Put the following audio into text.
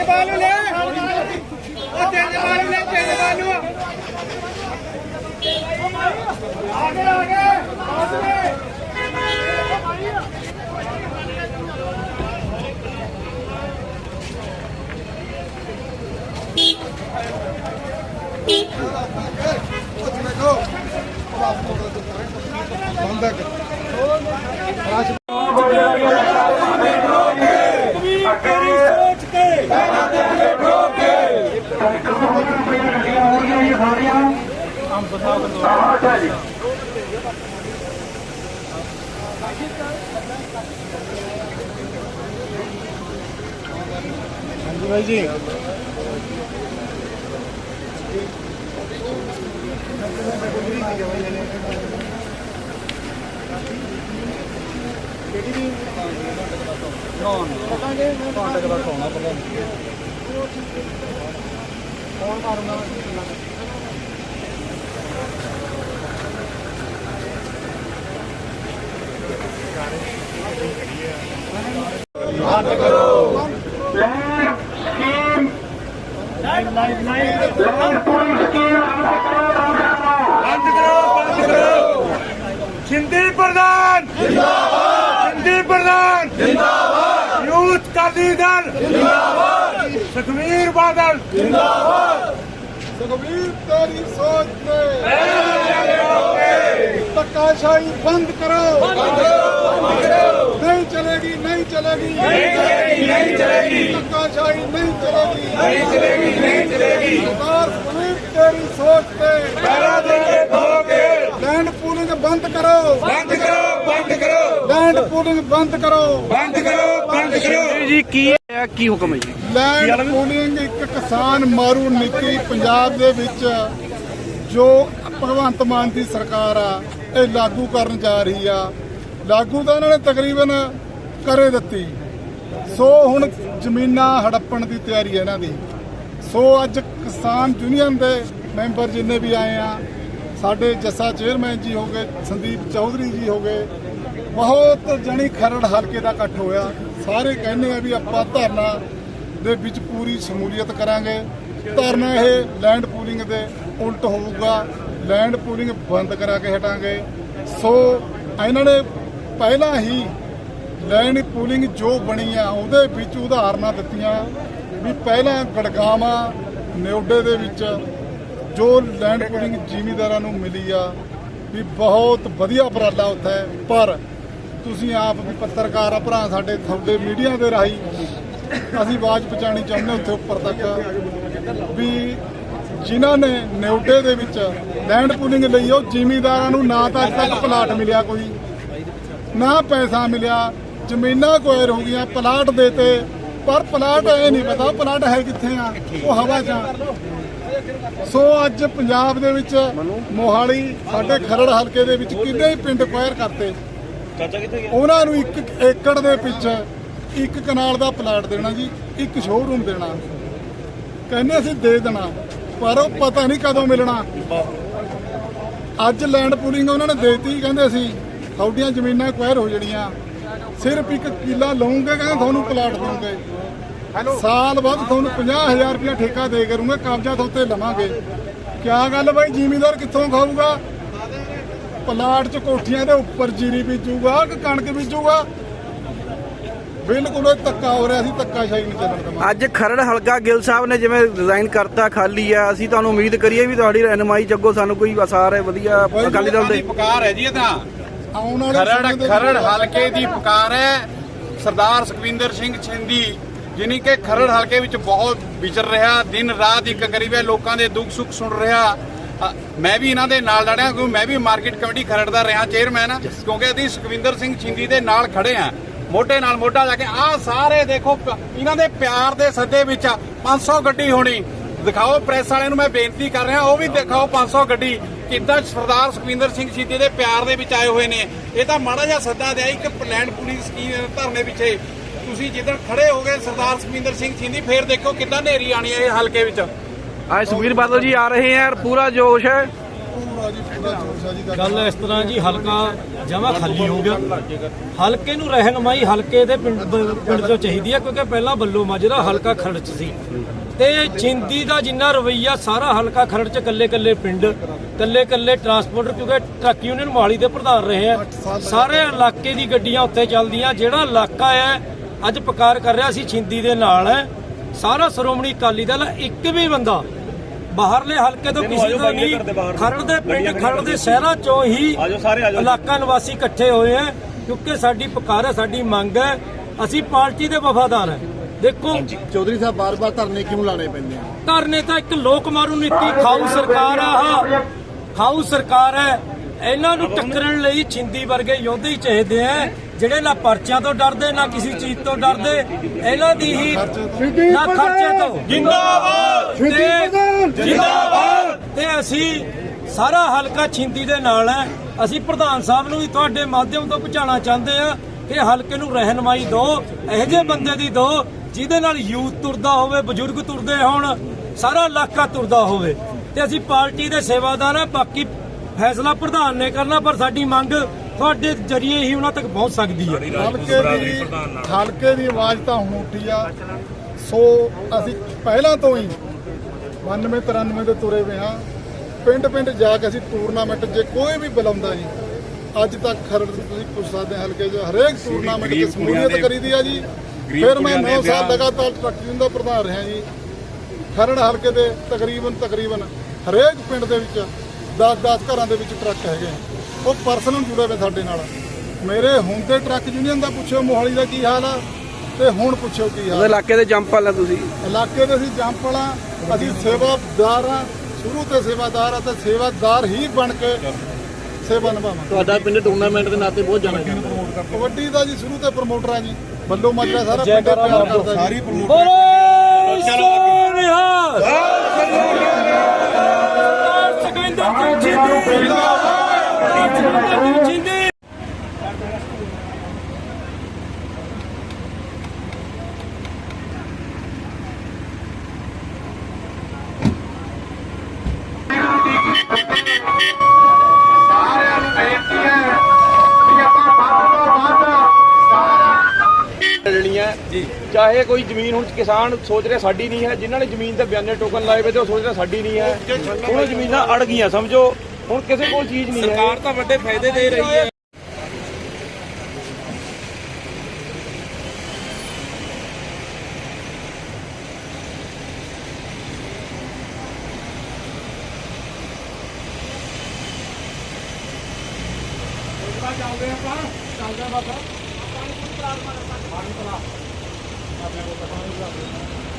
ਤੇਜ ਬਾਲੂ ਅੱਛਾ ਜੀ ਹਾਂਜੀ ਭਾਈ ਜੀ। ਕਿਹੜੀ ਵੀ ਨੌਨ ਪਤਾਂਗੇ ਕਾਂਟੈਕਟ ਦਾ ਪਾਉਣਾ ਪਹਿਲਾਂ ਫੋਨ ਕਰੂੰਗਾ ਮੈਂ ਬੰਦ ਕਰੋ ਬੰਦ ਕਰੋ ਸਿੰਧੀ ਪ੍ਰਧਾਨ। ਜਿੰਦਾਬਾਦ ਸਿੰਧੀ ਪ੍ਰਧਾਨ। ਜਿੰਦਾਬਾਦ ਯੂਥ ਕਾਲੀ ਦਲ। ਜਿੰਦਾਬਾਦ ਸੁਖਵੀਰ ਬਾਦਲ। ਸੁਖਬੀਰ ਸੋਚ ਤੇ ਧੱਕਾਸ਼ਾਹੀ ਬੰਦ ਕਰੋ ਨਹੀਂ ਚਲੇਗੀ ਨਹੀਂ ਚਲੇਗੀ। ਨਹੀਂ ਚਲੇਗੀ ਨਹੀਂ ਚਲੇਗੀ ਧੱਕਾਸ਼ਾਹੀ ਨਹੀਂ ਚਲੇਗੀ। ਨਹੀਂ ਚਲੇਗੀ ਨਹੀਂ ਚਲੇਗੀ ਸਰਦਾਰ ਸੁਖਬੀਰ ਤੇਰੀ ਸੋਚ ਤੇ। ਪਹਿਰਾ ਦੇ ਕੇ। ਖੋਗੇ ਲੈਂਡ ਪੂਲਿੰਗ ਬੰਦ ਕਰੋ ਪੂਲਿੰਗ ਬੰਦ ਕਰੋ। ਬੰਦ ਕਰੋ ਬੰਦ ਕਰੋ। ਜੀ ਕੀ ਹੈ? ਕੀ ਹੁਕਮ ਹੈ ਜੀ? ਲੈਂਡ ਪੂਲਿੰਗ ਇੱਕ ਕਿਸਾਨ ਮਾਰੂ ਨੀਤੀ ਪੰਜਾਬ ਦੇ ਵਿੱਚ ਜੋ ਭਗਵੰਤ ਮਾਨ ਦੀ ਸਰਕਾਰ ਆ ਇਹ ਲਾਗੂ ਕਰਨ ਜਾ ਰਹੀ ਆ। ਲਾਗੂ ਤਾਂ ਇਹਨਾਂ ਨੇ ਤਕਰੀਬਨ ਕਰੇ ਦਿੱਤੀ। ਸੋ ਹੁਣ ਜ਼ਮੀਨਾਂ ਹੜੱਪਣ ਦੀ ਤਿਆਰੀ ਹੈ ਇਹਨਾਂ ਦੀ। ਸੋ ਅੱਜ ਕਿਸਾਨ ਯੂਨੀਅਨ ਦੇ ਮੈਂਬਰ ਜਿੰਨੇ ਵੀ ਆਏ ਆ ਸਾਡੇ ਜੱਸਾ ਚੇਅਰਮੈਨ ਜੀ ਹੋ ਗਏ ਸੰਦੀਪ ਚੌਧਰੀ ਜੀ ਹੋ ਗਏ ਬਹੁਤ ਜਣੀ ਖਰੜ ਹਲਕੇ ਦਾ ਇਕੱਠ ਹੋਇਆ। ਸਾਰੇ ਕਹਿੰਦੇ ਆ ਵੀ ਆਪਾਂ ਧਰਨਾ ਦੇ ਵਿੱਚ ਪੂਰੀ ਸ਼ਮੂਲੀਅਤ ਕਰਾਂਗੇ। ਧਰਨਾ ਇਹ ਲੈਂਡ ਪੂਲਿੰਗ ਦੇ ਉਲਟ ਹੋਊਗਾ। ਲੈਂਡ ਪੂਲਿੰਗ ਬੰਦ ਕਰਾ ਕੇ ਹਟਾਂਗੇ। ਸੋ ਇਹਨਾਂ ਨੇ ਪਹਿਲਾਂ ਹੀ ਲੈਂਡ ਪੂਲਿੰਗ ਜੋ ਬਣੀ ਆ, ਉਹਦੇ ਵਿੱਚ ਉਦਾਹਰਨਾਂ ਦਿੱਤੀਆਂ ਵੀ ਪਹਿਲਾਂ ਗੜਗਾਵਾਂ ਨਿਉਡੇ ਦੇ ਵਿੱਚ ਜੋ ਲੈਂਡ ਪੂਲਿੰਗ ਜ਼ਿਮੀਂਦਾਰਾਂ ਨੂੰ ਮਿਲੀ ਆ, ਵੀ ਬਹੁਤ ਵਧੀਆ ਉਪਰਾਲਾ ਉੱਥੇ ਪਰ ਤੁਸੀਂ ਆਪ ਵੀ ਪੱਤਰਕਾਰ ਆ, ਭਰਾ ਸਾਡੇ ਤੁਹਾਡੇ ਮੀਡੀਆ ਦੇ ਰਾਹੀਂ, ਅਸੀਂ ਆਵਾਜ਼ ਪਹੁੰਚਾਉਣੀ ਚਾਹੁੰਦੇ ਉੱਥੇ ਉੱਪਰ ਤੱਕ ਵੀ ਜਿਨ੍ਹਾਂ ਨੇ ਨਿਉਡੇ ਦੇ ਵਿੱਚ ਲੈਂਡ ਪੂਲਿੰਗ ਲਈ, ਉਹ ਜ਼ਿਮੀਂਦਾਰਾਂ ਨੂੰ ਨਾ ਤਾਂ ਅੱਜ ਤੱਕ ਪਲਾਟ ਮਿਲਿਆ ਕੋਈ, ਨਾ ਪੈਸਾ ਮਿਲਿਆ, ਜ਼ਮੀਨਾਂ ਕੁਐਰ ਹੋ ਗਈਆਂ ਪਲਾਟ ਦੇਤੇ ਪਰ ਪਲਾਟ ਇਹ ਨਹੀਂ ਪਤਾ ਪਲਾਟ ਹੈ ਕਿੱਥੇ ਆ, ਉਹ ਹਵਾ 'ਚ ਆ। ਸੋ ਅੱਜ ਪੰਜਾਬ ਦੇ ਵਿੱਚ ਮੋਹਾਲੀ, ਸਾਡੇ ਖਰੜ ਹਲਕੇ ਦੇ ਵਿੱਚ ਕਿੰਨੇ ਹੀ ਪਿੰਡ ਕੁਐਰ ਕਰਤੇ। ਉਹਨਾਂ ਨੂੰ ਇੱਕ ਏਕੜ ਦੇ ਪਿੱਛੇ ਇੱਕ ਕਨਾਲ ਦਾ ਪਲਾਟ ਦੇਣਾ ਜੀ ਇੱਕ ਸ਼ੋਰੂਮ ਦੇਣਾ। ਕਹਿੰਦੇ ਅਸੀਂ ਦੇ ਦੇਣਾ ਪਰ ਉਹ ਪਤਾ ਨਹੀਂ ਕਦੋਂ ਮਿਲਣਾ। ਅੱਜ ਲੈਂਡ ਪੂਲਿੰਗ ਉਹਨਾਂ ਨੇ ਦੇਤੀ ਕਹਿੰਦੇ ਅਸੀਂ ਤੁਹਾਡੀਆਂ ਜ਼ਮੀਨਾਂ ਕੁਐਰ ਹੋ ਜਣੀਆਂ। ਸਿਰਫ ਇੱਕ ਕਿੱਲਾ ਲਓਗੇ ਕਹਿੰਦੇ ਤੁਹਾਨੂੰ ਪਲਾਟ ਦਵਾਂਗੇ। ਸਾਲ ਬਾਅਦ ਤੁਹਾਨੂੰ 50000 ਰੁਪਇਆ ਠੇਕਾ ਦੇ ਕਰੂੰਗੇ ਕਬਜ਼ਾ ਤੁਹਾਤੇ ਲਵਾਂਗੇ। ਕਿਆ ਗੱਲ ਬਾਈ ਜ਼ਿਮੀਂਦਾਰ ਕਿੱਥੋਂ ਖਾਊਗਾ? ਪਲਾਟ 'ਚ ਕੋਠੀਆਂ ਦੇ ਉੱਪਰ ਜੀਰੀ ਬੀਜੂਗਾ ਕਿ ਕਣਕ ਬੀਜੂਗਾ? ਬਿਲਕੁਲ ਇਹ ਧੱਕਾ ਹੋ ਰਿਹਾ ਸੀ ਧੱਕਾ ਸ਼ਾਹੀ ਨਹੀਂ ਚੱਲਣ ਦੇਵਾਂਗੇ। ਅੱਜ ਖਰੜ ਹਲਕਾ ਗਿੱਲ ਸਾਹਿਬ ਨੇ ਜਿਵੇਂ ਰਿਜ਼ਾਈਨ ਕਰਤਾ ਖਾਲੀ ਆ ਅਸੀਂ ਤੁਹਾਨੂੰ ਉਮੀਦ ਕਰੀਏ ਵੀ ਤੁਹਾਡੀ ਰਹਿਨਮਾਈ ਚ ਅੱਗੋਂ ਸਾਨੂੰ ਕੋਈ ਅਸਾਰ ਹੈ ਵਧੀਆ ਅਕਾਲੀ ਦਲ ਦੇ। ਪੁਕਾਰ ਹੈ ਜੀ ਇਹ ਤਾਂ। ਆਉਣ ਵਾਲੇ ਖਰੜ ਖਰੜ ਹਲਕੇ ਦੀ ਪੁਕਾਰ ਹੈ। ਸਰਦਾਰ ਸੁਖਵਿੰਦਰ ਸਿੰਘ ਛਿੰਦੀ ਜਿਨੀ ਕਿ ਖਰੜ ਹਲਕੇ ਵਿੱਚ ਬਹੁਤ ਵਿਚਰ ਰਿਹਾ ਦਿਨ ਰਾਤ ਇੱਕ ਕਰੀਬੇ ਲੋਕਾਂ ਦੇ ਦੁੱਖ ਸੁੱਖ ਸੁਣ ਰਿਹਾ। ਮੈਂ ਵੀ ਇਹਨਾਂ ਦੇ ਨਾਲ ਲੜਿਆ ਕਿਉਂਕਿ ਮੈਂ ਵੀ ਮਾਰਕੀਟ ਕਮੇਟੀ ਖਰੜ ਦਾ ਰਿਹਾ ਚੇਅਰਮੈਨ ਕਿਉਂਕਿ ਅਸੀਂ ਸੁਖਵਿੰਦਰ ਸਿੰਘ ਛਿੰਦੀ ਦੇ ਨਾਲ ਖੜੇ ਆ ਮੋਢੇ ਨਾਲ ਮੋਢਾ ਲਾ ਕੇ ਆਹ ਸਾਰੇ ਦੇਖੋ ਇਹਨਾਂ ਦੇ ਪਿਆਰ ਦੇ ਸੱਦੇ ਵਿੱਚ 500 ਗੱਡੀ ਹੋਣੀ। ਦਿਖਾਓ ਪ੍ਰੈਸ ਵਾਲਿਆਂ ਨੂੰ ਮੈਂ ਬੇਨਤੀ ਕਰ ਰਿਹਾ ਉਹ ਵੀ ਦਿਖਾਓ 500 ਗੱਡੀ ਕਿੱਦਾਂ ਸਰਦਾਰ ਸੁਖਵਿੰਦਰ ਸਿੰਘ ਸ਼ੀਦੀ ਦੇ ਪਿਆਰ ਦੇ ਵਿੱਚ ਆਏ ਹੋਏ ਨੇ। ਇਹ ਤਾਂ ਮਾੜਾ ਜਿਹਾ ਸੱਦਾ ਦਿਆ ਇੱਕ ਲੈਂਡ ਪੁਲਿਸ ਸਕੀਮ ਧਰਨੇ ਪਿੱਛੇ। ਤੁਸੀਂ ਜਿੱਦਣ ਖੜੇ ਹੋਗੇ ਸਰਦਾਰ ਸੁਖਵਿੰਦਰ ਸਿੰਘ ਸ਼ੀਦੀ ਫੇਰ ਦੇਖੋ ਕਿੱਦਾਂ ਨੇਰੀ ਆਣੀ ਹੈ ਇਹ ਹਲਕੇ ਵਿੱਚ। ਅੱਜ ਸੁਖਬੀਰ ਬਾਦਲ ਜੀ ਆ ਰਹੇ ਹੈ ਔਰ ਪੂਰਾ ਜੋਸ਼ ਹੈ। ਗੱਲ ਇਸ ਤਰ੍ਹਾਂ ਜੀ, ਹਲਕਾ ਜਮਾ ਖਾਲੀ ਹੋ ਗਿਆ। ਹਲਕੇ ਨੂੰ ਰਹਿਨਮਾਈ ਹਲਕੇ ਦੇ ਪਿੰਡ ਪਿੰਡ ਤੋਂ ਚਾਹੀਦੀ ਹੈ, ਕਿਉਂਕਿ ਪਹਿਲਾਂ ਬੱਲੋ ਮਾਜਰਾ ਹਲਕਾ ਖਰੜ ਚ ਸੀ। ਤੇ ਚਿੰਦੀ ਦਾ ਜਿੰਨਾ ਰਵਈਆ, ਸਾਰਾ ਹਲਕਾ ਖਰੜ ਚ ਕੱਲੇ ਕੱਲੇ ਪਿੰਡ ਕੱਲੇ ਕੱਲੇ ਟਰਾਂਸਪੋਰਟਰ ਕਿਉਂਕਿ ਟਰੱਕ ਯੂਨੀਅਨ ਮੋਹਾਲੀ ਦੇ ਪ੍ਰਧਾਨ ਰਹੇ ਆ ਸਾਰੇ ਇਲਾਕੇ ਦੀ ਗੱਡੀਆਂ ਉੱਥੇ ਚੱਲਦੀਆਂ, ਜਿਹੜਾ ਇਲਾਕਾ ਹੈ, ਅੱਜ ਪਕਾਰ ਕਰ ਰਿਹਾ ਸੀ ਚਿੰਦੀ ਦੇ ਨਾਲ ਹੈ। ਸਾਰਾ ਸ਼੍ਰੋਮਣੀ ਅਕਾਲੀ ਦਲ, ਇੱਕ ਵੀ ਬੰਦਾ ਬਾਹਰਲੇ ਹਲਕੇ ਤੋਂ ਕਿਸੇ ਦਾ ਨਹੀਂ। ਖਰੜ ਦੇ ਪਿੰਡ ਖਰੜ ਦੇ ਸ਼ਹਿਰਾਂ ਚੋਂ ਹੀ ਇਲਾਕਾ ਨਿਵਾਸੀ ਇਕੱਠੇ ਹੋਏ ਆ ਕਿਉਂਕਿ ਸਾਡੀ ਪੁਕਾਰ ਹੈ ਸਾਡੀ ਮੰਗ ਹੈ। ਅਸੀਂ ਪਾਰਟੀ ਦੇ ਵਫਾਦਾਰ ਹੈ। ਦੇਖੋ ਚੌਧਰੀ ਸਾਹਿਬ ਬਾਰ-ਬਾਰ ਧਰਨੇ ਕਿਉਂ ਲਾਣੇ ਪੈਂਦੇ ਆ? ਧਰਨੇ ਤਾਂ ਇੱਕ ਲੋਕ ਮਾਰੂ ਨੀਤੀ ਖਾਊ ਸਰਕਾਰ ਆ ਆਹ। ਖਾਊ ਸਰਕਾਰ ਹੈ। ਇਹਨਾਂ ਨੂੰ ਟੱਕਰਨ ਲਈ ਛਿੰਦੀ ਵਰਗੇ ਯੋਧੇ ਹੀ ਚਾਹੀਦੇ ਆ। ਜਿਹੜੇ ਨਾ ਪਰਚਿਆਂ ਤੋਂ ਡਰਦੇ ਨਾ ਕਿਸੇ ਚੀਜ਼ ਤੋਂ ਡਰਦੇ ਇਹਨਾਂ ਦੀ ਹੀ ਨਾ ਖਰਚੇ ਤੋਂ। ਜਿੰਦਾਬਾਦ! ਜਿੰਦਾਬਾਦ! ਤੇ ਅਸੀਂ ਸਾਰਾ ਹਲਕਾ ਛਿੰਦੀ ਦੇ ਨਾਲ ਹੈ। ਅਸੀਂ ਪ੍ਰਧਾਨ ਸਾਹਿਬ ਨੂੰ ਵੀ ਤੁਹਾਡੇ ਮਾਧਿਅਮ ਤੋਂ ਪਹੁੰਚਾਉਣਾ ਚਾਹੁੰਦੇ ਆ ਕਿ ਹਲਕੇ ਨੂੰ ਰਹਿਨਮਾਈ ਦਿਓ ਇਹੋ ਜਿਹੇ ਬੰਦੇ ਦੀ ਦਿਓ ਜਿਹਦੇ ਨਾਲ ਯੂਥ ਤੁਰਦਾ ਹੋਵੇ ਬਜ਼ੁਰਗ ਤੁਰਦੇ ਹੋਣ ਸਾਰਾ ਇਲਾਕਾ ਤੁਰਦਾ ਹੋਵੇ। ਤੇ ਅਸੀਂ ਪਾਰਟੀ ਦੇ ਸੇਵਾਦਾਰ ਆ ਬਾਕੀ ਫੈਸਲਾ ਪ੍ਰਧਾਨ ਨੇ ਕਰਨਾ ਪਰ ਸਾਡੀ ਮੰਗ ਤੁਹਾਡੇ ਜਰੀਏ ਹੀ ਉਹਨਾਂ ਤੱਕ ਪਹੁੰਚ ਸਕਦੀ ਹੈ। ਹਲਕੇ ਦੀ ਹਲਕੇ ਦੀ ਆਵਾਜ਼ ਤਾਂ ਹੁਣ ਉੱਠੀ ਆ। ਸੋ ਅਸੀਂ ਪਹਿਲਾਂ ਤੋਂ ਹੀ 92 93 ਦੇ ਤੁਰੇ ਹੋਏ ਹਾਂ। ਪਿੰਡ ਪਿੰਡ ਜਾ ਕੇ ਅਸੀਂ ਟੂਰਨਾਮੈਂਟ ਜੇ ਕੋਈ ਵੀ ਬੁਲਾਉਂਦਾ ਜੀ ਅੱਜ ਤੱਕ ਖਰੜ ਦੀ ਤੁਸੀਂ ਪੁੱਛ ਸਕਦੇ ਹੋ ਹਲਕੇ 'ਚ ਹਰੇਕ ਟੂਰਨਾਮੈਂਟ 'ਚ ਸਮੂਲੀਅਤ ਕਰੀਦੀ ਆ ਜੀ। ਫਿਰ ਮੈਂ 9 ਸਾਲ ਲਗਾਤਾਰ ਟਰੱਕ ਯੂਨੀਅਨ ਦਾ ਪ੍ਰਧਾਨ ਰਿਹਾ ਜੀ। ਖਰੜ ਹਲਕੇ ਦੇ ਤਕਰੀਬਨ ਤਕਰੀਬਨ ਹਰੇਕ ਪਿੰਡ ਦੇ ਵਿੱਚ 10-10 ਘਰਾਂ ਦੇ ਵਿੱਚ ਟਰੱਕ ਹੈਗੇ ਆ। ਉਹ ਪਰਸਨਲ ਜੁੜੇ ਹੋਏ ਸਾਡੇ ਨਾਲ। ਮੇਰੇ ਹੁਣ ਦੇ ਟਰੱਕ ਯੂਨੀਅਨ ਦਾ ਪੁੱਛਿਓ ਮੋਹਾਲੀ ਦਾ ਕੀ ਹਾਲ ਆ? ਤੇ ਹੁਣ ਪੁੱਛਿਓ ਕੀ ਹਾਲ ਆ। ਇਲਾਕੇ ਦੇ ਜੰਪ ਵਾਲਾ ਤੁਸੀਂ। ਇਲਾਕੇ ਦੇ ਅਸੀਂ ਜੰਪਲ ਆ ਅਸੀਂ ਸੇਵਾਦਾਰ ਆ ਸ਼ੁਰੂ ਤੋਂ ਸੇਵਾਦਾਰ ਆ ਤੇ ਸੇਵਾਦਾਰ ਹੀ ਬਣ ਕੇ ਸੇਵਾ ਨਿਭਾਵਾਂਗੇ। ਤੁਹਾਡਾ ਪਿੰਡ ਟੂਰਨਾਮੈਂਟ ਦੇ ਨਾਤੇ ਬਹੁਤ ਜਾਣਾ ਜਾਂਦਾ। ਕਬੱਡੀ ਦਾ ਜੀ ਸ਼ੁਰੂ ਤੋਂ ਪ੍ਰਮੋਟਰ ਆ ਜੀ। ਬੱਲੋ ਮਾਜਰਾ ਸਾਰਾ ਪਿੰਡ ਪਿਆਰ ਕਰਦਾ ਜੀ। ਬੋਲੇ ਸੋਨਿਹਾ ਸੁਖਵਿੰਦਰ ਸਿੰਘ ਜਿੰਦਾਬਾਦ ਜਿੰਦੀ ਸਾਰਿਆਂ ਨੂੰ ਬੇਨਤੀ ਹੈ ਵੀ ਆਪਾਂ ਵੱਧ ਤੋਂ ਵੱਧ ਲੈਣੀਆਂ ਜੀ ਚਾਹੇ ਕੋਈ ਜ਼ਮੀਨ ਹੁਣ ਕਿਸਾਨ ਸੋਚ ਰਿਹਾ ਸਾਡੀ ਨਹੀਂ ਹੈ ਜਿਨ੍ਹਾਂ ਨੇ ਜ਼ਮੀਨ ਤੇ ਬਿਆਨੇ ਟੋਕਨ ਲਾਏ ਵੇ ਤੇ ਉਹ ਸੋਚ ਰਿਹਾ ਸਾਡੀ ਨਹੀਂ ਹੈ। ਉਹ ਜ਼ਮੀਨਾਂ ਅੜ ਗਈਆਂ ਸਮਝੋ। ਹੁਣ ਕਿਸੇ ਕੋਲ ਚੀਜ਼ ਨਹੀਂ ਹੈ ਸਰਕਾਰ ਤਾਂ ਵੱਡੇ ਫਾਇਦੇ ਦੇ ਰਹੀ ਹੈ ਚੱਲਦੇ ਆਪਾਂ ਚੱਲਦੇ ਬਾਬਾ ਪਾਣੀ ਪੂਰੀ ਤਲਾਬ ਮਾਰ ਪਾਣੀ ਤਲਾਬ ਆਪਣੇ ਕੋਲ ਪਾਣੀ ਤਲਾਬ